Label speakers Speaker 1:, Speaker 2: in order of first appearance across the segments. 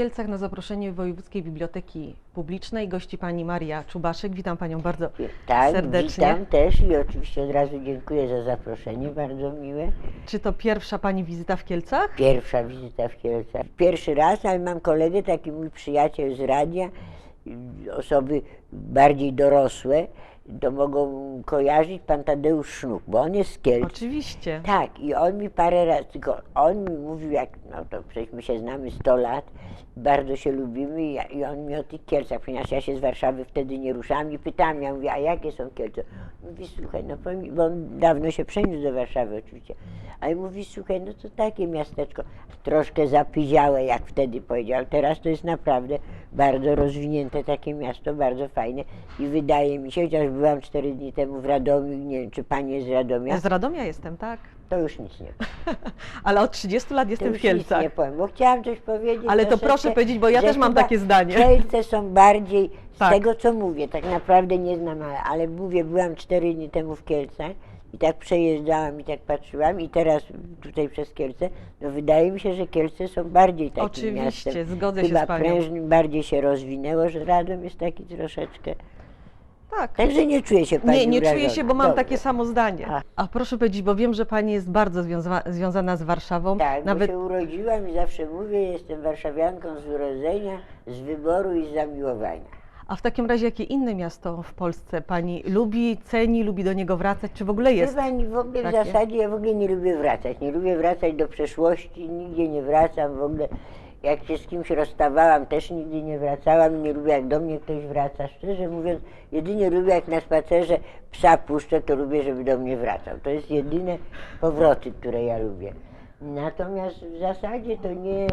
Speaker 1: Kielcach na zaproszenie Wojewódzkiej Biblioteki Publicznej. Gości pani Maria Czubaszek. Witam panią bardzo
Speaker 2: Tak,
Speaker 1: serdecznie.
Speaker 2: witam też i oczywiście od razu dziękuję za zaproszenie, bardzo miłe.
Speaker 1: Czy to pierwsza pani wizyta w Kielcach?
Speaker 2: Pierwsza wizyta w Kielcach. Pierwszy raz, ale mam kolegę, taki mój przyjaciel z radia, osoby bardziej dorosłe, to mogą kojarzyć pan Tadeusz Sznuk, bo on jest z Kielc.
Speaker 1: Oczywiście.
Speaker 2: Tak, i on mi parę razy, tylko on mi mówił, jak, no to przecież my się znamy 100 lat, bardzo się lubimy i, i on mi o tych Kielcach, ponieważ ja się z Warszawy wtedy nie ruszałam i pytałam, ja mówię, a jakie są Kielce? Mówi, słuchaj, no bo on dawno się przeniósł do Warszawy oczywiście, ale mówi, słuchaj, no to takie miasteczko, troszkę zapyziałe, jak wtedy powiedział, teraz to jest naprawdę bardzo rozwinięte takie miasto, bardzo fajne i wydaje mi się, chociaż byłam cztery dni temu w Radomiu, nie wiem, czy pani jest z Radomia,
Speaker 1: z Radomia jestem, tak?
Speaker 2: To już nic nie powiem.
Speaker 1: Ale od 30 lat jestem w Kielcach.
Speaker 2: nie powiem, bo chciałam coś powiedzieć.
Speaker 1: Ale to proszę powiedzieć, bo ja
Speaker 2: że
Speaker 1: też mam
Speaker 2: chyba
Speaker 1: takie zdanie.
Speaker 2: Kielce są bardziej, z
Speaker 1: Tak.
Speaker 2: tego co mówię, tak naprawdę nie znam, ale, ale mówię, byłam cztery dni temu w Kielcach i tak przejeżdżałam i tak patrzyłam i teraz tutaj przez Kielce, no wydaje mi się, że Kielce są bardziej takim
Speaker 1: Oczywiście,
Speaker 2: miastem.
Speaker 1: zgodzę się
Speaker 2: Chyba
Speaker 1: z panią.
Speaker 2: prężnym, bardziej się rozwinęło, że Radom jest taki troszeczkę.
Speaker 1: Tak.
Speaker 2: Także nie czuję się pani
Speaker 1: Nie, nie czuję się, bo mam
Speaker 2: Dobrze.
Speaker 1: takie samo zdanie.
Speaker 2: A.
Speaker 1: A proszę powiedzieć, bo wiem, że pani jest bardzo związa związana z Warszawą.
Speaker 2: Tak,
Speaker 1: Nawet
Speaker 2: bo się urodziłam i zawsze mówię, jestem warszawianką z urodzenia, z wyboru i z zamiłowania.
Speaker 1: A w takim razie jakie inne miasto w Polsce pani lubi, ceni, lubi do niego wracać? Czy w ogóle jest?
Speaker 2: Pani, w ogóle w
Speaker 1: takie?
Speaker 2: zasadzie ja w ogóle nie lubię wracać. Nie lubię wracać do przeszłości, nigdzie nie wracam w ogóle. Jak się z kimś rozstawałam, też nigdy nie wracałam. Nie lubię, jak do mnie ktoś wraca. Szczerze mówiąc, jedynie lubię, jak na spacerze psa puszczę, to lubię, żeby do mnie wracał. To jest jedyne powroty, które ja lubię. Natomiast w zasadzie to nie,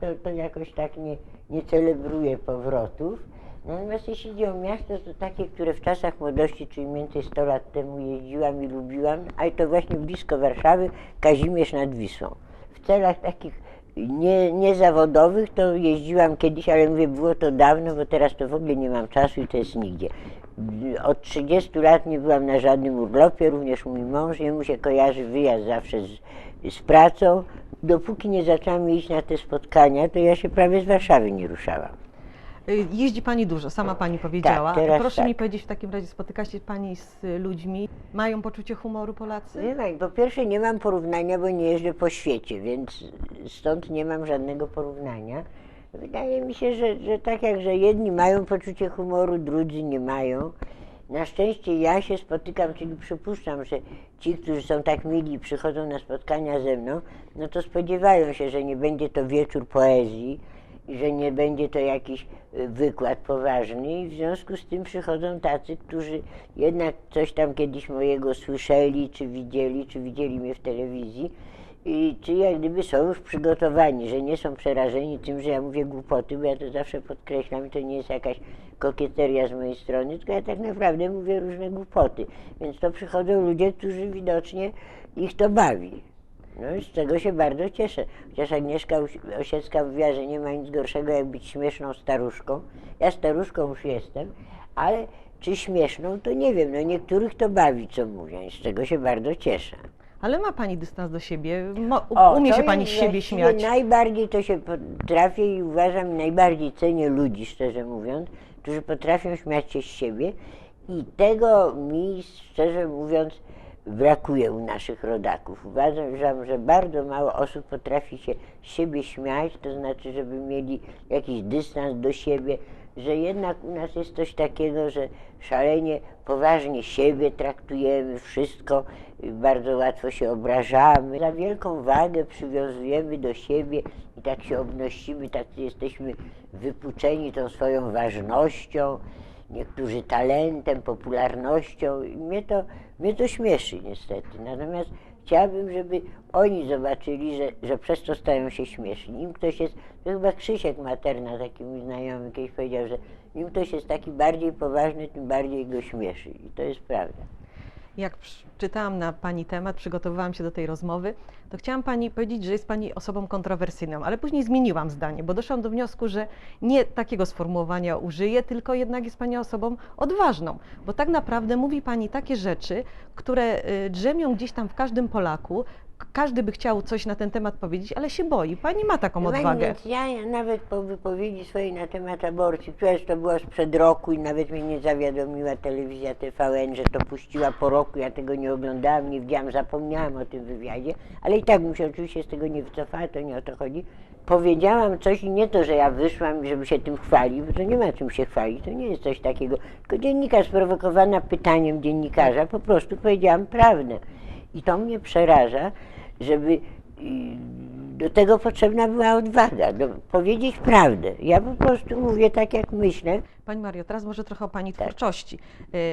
Speaker 2: to, to jakoś tak nie, nie celebruję powrotów. Natomiast jeśli idzie o miasto, to takie, które w czasach młodości, czyli mniej więcej 100 lat temu jeździłam i lubiłam, a i to właśnie blisko Warszawy, Kazimierz nad Wisłą. W celach takich nie, niezawodowych to jeździłam kiedyś, ale mówię, było to dawno, bo teraz to w ogóle nie mam czasu i to jest nigdzie. Od 30 lat nie byłam na żadnym urlopie, również mój mąż, jemu się kojarzy wyjazd zawsze z, z pracą. Dopóki nie zaczęłam iść na te spotkania, to ja się prawie z Warszawy nie ruszałam.
Speaker 1: Y, Jeździ pani dużo, sama pani powiedziała.
Speaker 2: teraz
Speaker 1: Proszę
Speaker 2: tak.
Speaker 1: mi powiedzieć w takim razie, spotyka się pani z ludźmi, mają poczucie humoru Polacy?
Speaker 2: Nie mam, po pierwsze nie mam porównania, bo nie jeżdżę po świecie, więc stąd nie mam żadnego porównania. Wydaje mi się, że, że tak jak, że jedni mają poczucie humoru, drudzy nie mają. Na szczęście ja się spotykam, czyli przypuszczam, że ci, którzy są tak mili i przychodzą na spotkania ze mną, no to spodziewają się, że nie będzie to wieczór poezji i że nie będzie to jakiś y, wykład poważny i w związku z tym przychodzą tacy, którzy jednak coś tam kiedyś mojego słyszeli, czy widzieli, czy widzieli mnie w telewizji i czy jak gdyby są już przygotowani, że nie są przerażeni tym, że ja mówię głupoty, bo ja to zawsze podkreślam i to nie jest jakaś kokieteria z mojej strony, tylko ja tak naprawdę mówię różne głupoty. Więc to przychodzą ludzie, którzy widocznie ich to bawi. No i z tego się bardzo cieszę. Chociaż Agnieszka Osiecka mówiła, że nie ma nic gorszego jak być śmieszną staruszką. Ja staruszką już jestem, ale czy śmieszną, to nie wiem. No niektórych to bawi, co mówię, i z czego się bardzo cieszę.
Speaker 1: Ale ma pani dystans do siebie, mo,
Speaker 2: O,
Speaker 1: umie się pani z siebie śmiać.
Speaker 2: Najbardziej to się potrafię i uważam, najbardziej cenię ludzi, szczerze mówiąc, którzy potrafią śmiać się z siebie i tego mi, szczerze mówiąc, brakuje u naszych rodaków. Uważam, że bardzo mało osób potrafi się siebie śmiać, to znaczy, żeby mieli jakiś dystans do siebie, że jednak u nas jest coś takiego, że szalenie poważnie siebie traktujemy, wszystko y, bardzo łatwo się obrażamy. Za wielką wagę przywiązujemy do siebie i tak się obnosimy, tak jesteśmy wypuczeni tą swoją ważnością, niektórzy talentem, popularnością. I mnie to, mnie to śmieszy niestety. Natomiast chciałabym, żeby oni zobaczyli, że, że przez to stają się śmieszni. Im ktoś jest, to chyba Krzysiek Materna, taki mój znajomy, kiedyś powiedział, że im ktoś jest taki bardziej poważny, tym bardziej go śmieszy. I to jest prawda.
Speaker 1: Jak czytałam na Pani temat, przygotowywałam się do tej rozmowy, to chciałam Pani powiedzieć, że jest Pani osobą kontrowersyjną, ale później zmieniłam zdanie, bo doszłam do wniosku, że nie takiego sformułowania użyję, tylko jednak jest Pani osobą odważną, bo tak naprawdę mówi Pani takie rzeczy, które y, drzemią gdzieś tam w każdym Polaku, każdy by chciał coś na ten temat powiedzieć, ale się boi. Pani ma taką
Speaker 2: Pani,
Speaker 1: odwagę.
Speaker 2: Więc ja nawet po wypowiedzi swojej na temat aborcji, któraś to była sprzed roku i nawet mnie nie zawiadomiła telewizja TVN, że to puściła po roku, ja tego nie oglądałam, nie widziałam, zapomniałam o tym wywiadzie, ale i tak bym się oczywiście z tego nie wycofała, to nie o to chodzi. Powiedziałam coś i nie to, że ja wyszłam, żeby się tym chwalić, bo to nie ma czym się chwalić, to nie jest coś takiego. Tylko dziennikarz sprowokowana pytaniem dziennikarza, po prostu powiedziałam prawdę. I to mnie przeraża, żeby y, do tego potrzebna była odwaga, do, powiedzieć prawdę. Ja po prostu mówię tak, jak myślę.
Speaker 1: Pani Mario, teraz może trochę o Pani
Speaker 2: Tak.
Speaker 1: twórczości,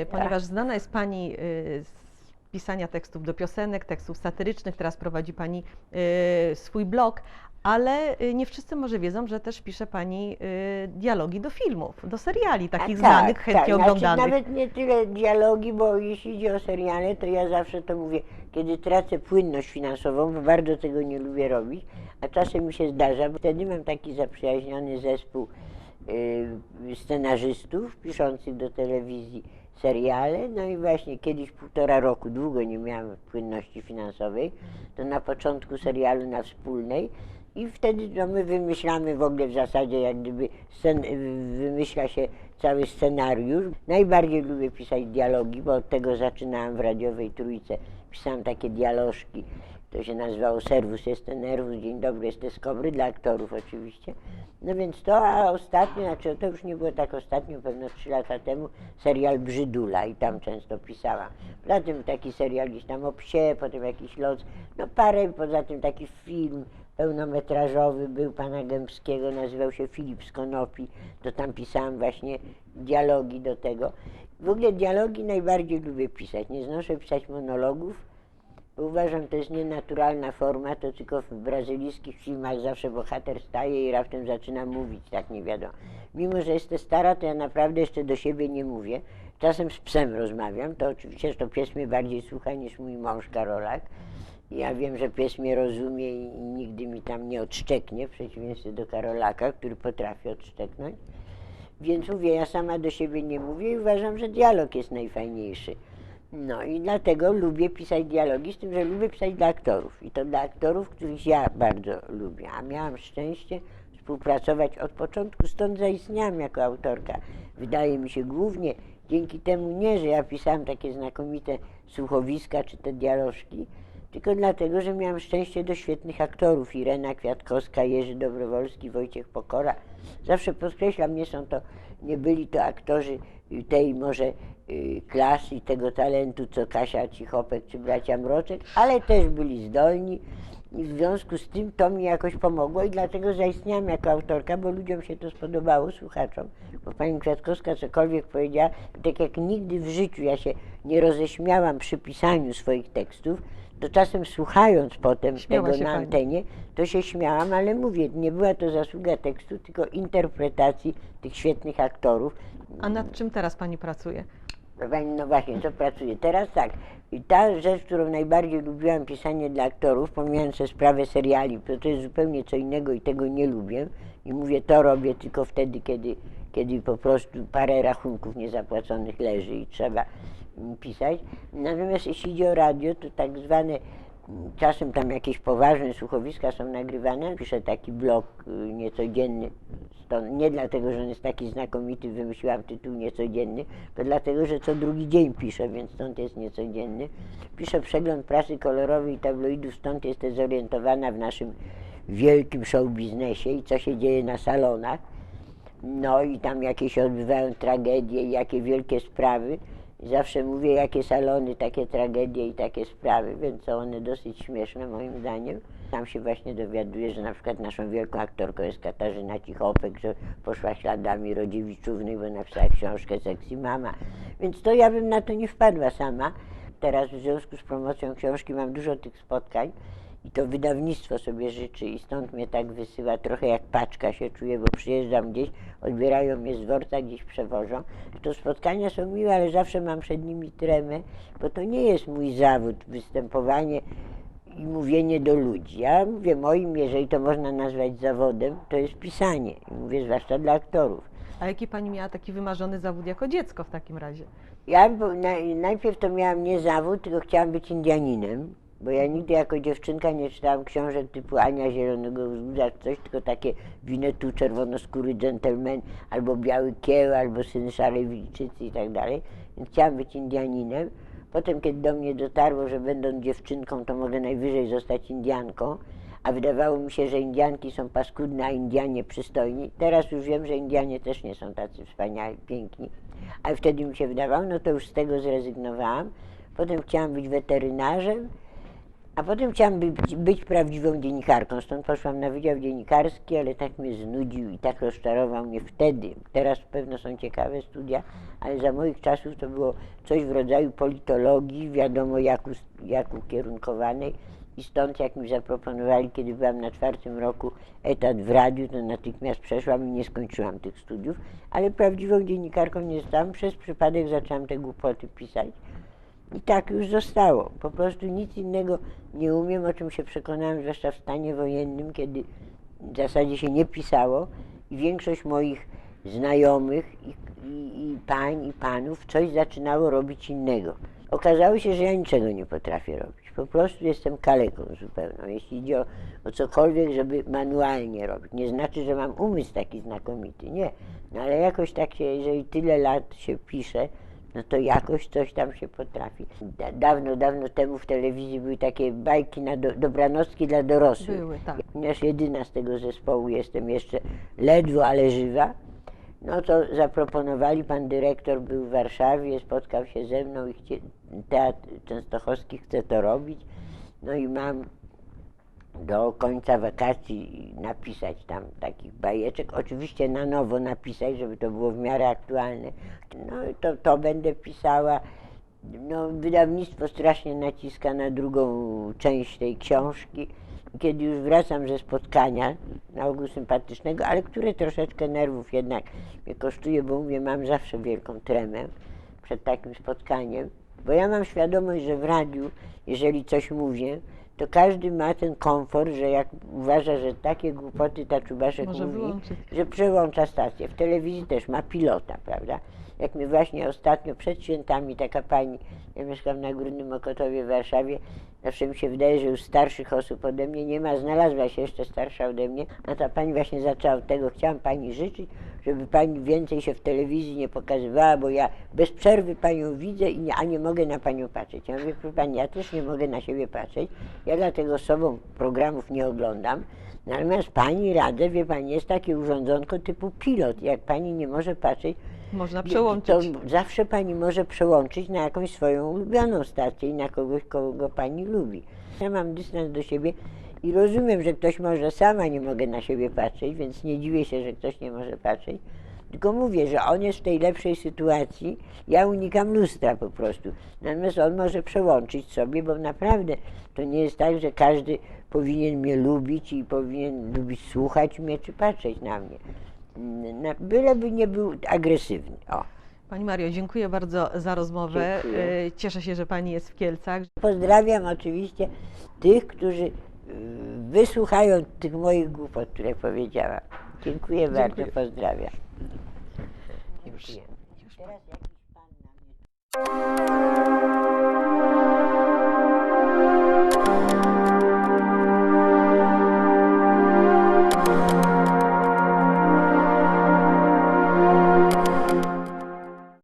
Speaker 1: y, ponieważ znana jest Pani y, z pisania tekstów do piosenek, tekstów satyrycznych, teraz prowadzi Pani swój blog, ale y, nie wszyscy może wiedzą, że też pisze Pani y, dialogi do filmów, do seriali takich
Speaker 2: A
Speaker 1: znanych, chętnie
Speaker 2: tak.
Speaker 1: oglądanych.
Speaker 2: Znaczy, nawet nie tyle dialogi, bo jeśli idzie o seriale, to ja zawsze to mówię, kiedy tracę płynność finansową, bo bardzo tego nie lubię robić, a czasem mi się zdarza, bo wtedy mam taki zaprzyjaźniony zespół y, scenarzystów piszących do telewizji seriale, no i właśnie kiedyś półtora roku, długo nie miałam płynności finansowej, to na początku serialu na wspólnej i wtedy no, my wymyślamy w ogóle w zasadzie jak gdyby scen, wymyśla się cały scenariusz. Najbardziej lubię pisać dialogi, bo od tego zaczynałam w radiowej trójce. Pisałam takie dialożki, to się nazywało Serwus jest nerwus, Dzień dobry jest skobry, dla aktorów oczywiście. No więc to, a ostatnio, znaczy to już nie było tak ostatnio, pewno trzy lata temu, serial Brzydula i tam często pisałam. Poza tym taki serial gdzieś tam o psie, potem jakiś los, no parę, poza tym taki film pełnometrażowy był pana Gębskiego, nazywał się Filip z Konopi, to tam pisałam właśnie dialogi do tego. W ogóle dialogi najbardziej lubię pisać, nie znoszę pisać monologów, bo uważam, to jest nienaturalna forma, to tylko w brazylijskich filmach zawsze bohater staje i raptem zaczyna mówić, tak nie wiadomo. Mimo, że jestem stara, to ja naprawdę jeszcze do siebie nie mówię. Czasem z psem rozmawiam, to oczywiście, że to pies mnie bardziej słucha niż mój mąż Karolak. Ja wiem, że pies mnie rozumie i, nigdy mi tam nie odszczeknie, w przeciwieństwie do Karolaka, który potrafi odszczeknąć. Więc mówię, ja sama do siebie nie mówię i uważam, że dialog jest najfajniejszy. No i dlatego lubię pisać dialogi, z tym, że lubię pisać dla aktorów. I to dla aktorów, których ja bardzo lubię. A miałam szczęście współpracować od początku, stąd zaistniałam jako autorka. Wydaje mi się głównie dzięki temu nie, że ja pisałam takie znakomite słuchowiska czy te dialożki, tylko dlatego, że miałam szczęście do świetnych aktorów. Irena Kwiatkowska, Jerzy Dobrowolski, Wojciech Pokora. Zawsze podkreślam, nie są to, nie byli to aktorzy tej może y, klasy tego talentu, co Kasia Cichopek czy bracia Mroczek, ale też byli zdolni i w związku z tym to mi jakoś pomogło i dlatego zaistniałam jako autorka, bo ludziom się to spodobało, słuchaczom. Bo pani Kwiatkowska cokolwiek powiedziała, tak jak nigdy w życiu ja się nie roześmiałam przy pisaniu swoich tekstów, to czasem słuchając potem
Speaker 1: Śmiała
Speaker 2: tego na
Speaker 1: pani.
Speaker 2: antenie, to się śmiałam, ale mówię, nie była to zasługa tekstu, tylko interpretacji tych świetnych aktorów.
Speaker 1: A nad czym teraz Pani pracuje?
Speaker 2: Proszę Pani, no właśnie, co pracuję? Teraz tak, i ta rzecz, którą najbardziej lubiłam pisanie dla aktorów, pomijając sobie sprawę seriali, to, to jest zupełnie co innego i tego nie lubię. I mówię, to robię tylko wtedy, kiedy, kiedy po prostu parę rachunków niezapłaconych leży i trzeba mm, pisać. Natomiast jeśli idzie o radio, to tak zwane mm, Czasem tam jakieś poważne słuchowiska są nagrywane. Piszę taki blog y, niecodzienny. Nie dlatego, że on jest taki znakomity, wymyśliłam tytuł niecodzienny, to dlatego, że co drugi dzień piszę, więc stąd jest niecodzienny. Piszę przegląd prasy kolorowej i tabloidów, stąd jestem zorientowana w naszym wielkim show biznesie i co się dzieje na salonach. No i tam jakie się odbywają tragedie jakie wielkie sprawy. Zawsze mówię, jakie salony, takie tragedie i takie sprawy, więc są one dosyć śmieszne moim zdaniem. Tam się właśnie dowiaduję, że na przykład naszą wielką aktorką jest Katarzyna Cichopek, że poszła śladami Rodziewiczównej, bo napisała książkę Sexy Mama. Więc to ja bym na to nie wpadła sama. Teraz w związku z promocją książki mam dużo tych spotkań i to wydawnictwo sobie życzy i stąd mnie tak wysyła, trochę jak paczka się czuję, bo przyjeżdżam gdzieś, odbierają mnie z dworca, gdzieś przewożą. To spotkania są miłe, ale zawsze mam przed nimi tremę, bo to nie jest mój zawód, występowanie i mówienie do ludzi. Ja mówię moim, jeżeli to można nazwać zawodem, to jest pisanie. I mówię zwłaszcza dla aktorów.
Speaker 1: A jaki Pani miała taki wymarzony zawód jako dziecko w takim razie?
Speaker 2: Ja bo- naj- najpierw to miałam nie zawód, tylko chciałam być Indianinem. Bo ja nigdy jako dziewczynka nie czytałam książek typu Ania Zielonego Wzgórza, coś, tylko takie Winetu, Czerwonoskóry Gentleman, albo Biały Kieł, albo Syn Szarej Wilczycy i tak dalej. Więc chciałam być Indianinem. Potem, kiedy do mnie dotarło, że będąc dziewczynką, to mogę najwyżej zostać Indianką, a wydawało mi się, że Indianki są paskudne, a Indianie przystojni. Teraz już wiem, że Indianie też nie są tacy wspaniali, piękni. Ale wtedy mi się wydawało, no to już z tego zrezygnowałam. Potem chciałam być weterynarzem, a potem chciałam być, być prawdziwą dziennikarką. Stąd poszłam na Wydział Dziennikarski, ale tak mnie znudził i tak rozczarował mnie wtedy. Teraz pewno są ciekawe studia, ale za moich czasów to było coś w rodzaju politologii, wiadomo jak, jak ukierunkowanej. I stąd jak mi zaproponowali, kiedy byłam na czwartym roku etat w radiu, to natychmiast przeszłam i nie skończyłam tych studiów, ale prawdziwą dziennikarką nie zostałam. Przez przypadek zaczęłam te głupoty pisać. I tak już zostało. Po prostu nic innego nie umiem, o czym się przekonałem, zwłaszcza w stanie wojennym, kiedy w zasadzie się nie pisało i większość moich znajomych i, i, i pań i panów coś zaczynało robić innego. Okazało się, że ja niczego nie potrafię robić. Po prostu jestem kaleką zupełną, jeśli idzie o, o cokolwiek, żeby manualnie robić. Nie znaczy, że mam umysł taki znakomity, nie. No ale jakoś tak się, jeżeli tyle lat się pisze, no to jakoś coś tam się potrafi. Da, dawno, dawno temu w telewizji były takie bajki na do, dobranocki dla dorosłych.
Speaker 1: Były, tak.
Speaker 2: Ponieważ jedyna z tego zespołu jestem jeszcze ledwo, ale żywa, no to zaproponowali, pan dyrektor był w Warszawie, spotkał się ze mną i chcie, Teatr Częstochowski chce to robić. No i mam do końca wakacji napisać tam takich bajeczek. Oczywiście na nowo napisać, żeby to było w miarę aktualne. No to, to będę pisała. No, wydawnictwo strasznie naciska na drugą część tej książki. Kiedy już wracam ze spotkania, na ogół sympatycznego, ale które troszeczkę nerwów jednak mnie kosztuje, bo mówię, mam zawsze wielką tremę przed takim spotkaniem, bo ja mam świadomość, że w radiu, jeżeli coś mówię, to każdy ma ten komfort, że jak uważa, że takie głupoty ta Czubaszek
Speaker 1: Może
Speaker 2: mówi,
Speaker 1: wyłączyć.
Speaker 2: że przełącza stację. W telewizji też ma pilota, prawda? Jak mi właśnie ostatnio przed świętami taka pani, ja mieszkam na Górnym Okotowie w Warszawie, zawsze mi się wydaje, że już starszych osób ode mnie nie ma, znalazła się jeszcze starsza ode mnie, a ta pani właśnie zaczęła od tego, chciałam pani życzyć, żeby pani więcej się w telewizji nie pokazywała, bo ja bez przerwy panią widzę, i nie, a nie mogę na panią patrzeć. Ja mówię, proszę pani, ja też nie mogę na siebie patrzeć, ja dlatego sobą programów nie oglądam, natomiast pani radzę, wie pani, jest takie urządzonko typu pilot, jak pani nie może patrzeć,
Speaker 1: Można
Speaker 2: to
Speaker 1: przełączyć.
Speaker 2: zawsze pani może przełączyć na jakąś swoją ulubioną stację i na kogoś, kogo pani lubi. Ja mam dystans do siebie i rozumiem, że ktoś może sama nie mogę na siebie patrzeć, więc nie dziwię się, że ktoś nie może patrzeć. Tylko mówię, że on jest w tej lepszej sytuacji, ja unikam lustra po prostu. Natomiast on może przełączyć sobie, bo naprawdę to nie jest tak, że każdy powinien mnie lubić i powinien lubić słuchać mnie czy patrzeć na mnie. Na, byleby nie był agresywny. O.
Speaker 1: Pani Mario, dziękuję bardzo za rozmowę.
Speaker 2: Dziękuję.
Speaker 1: E, Cieszę się, że Pani jest w Kielcach.
Speaker 2: Pozdrawiam oczywiście tych, którzy Y, wysłuchają tych moich głupot, które powiedziałam. Dziękuję,
Speaker 1: Dziękuję.
Speaker 2: bardzo, pozdrawiam.
Speaker 1: Już, już
Speaker 2: pan.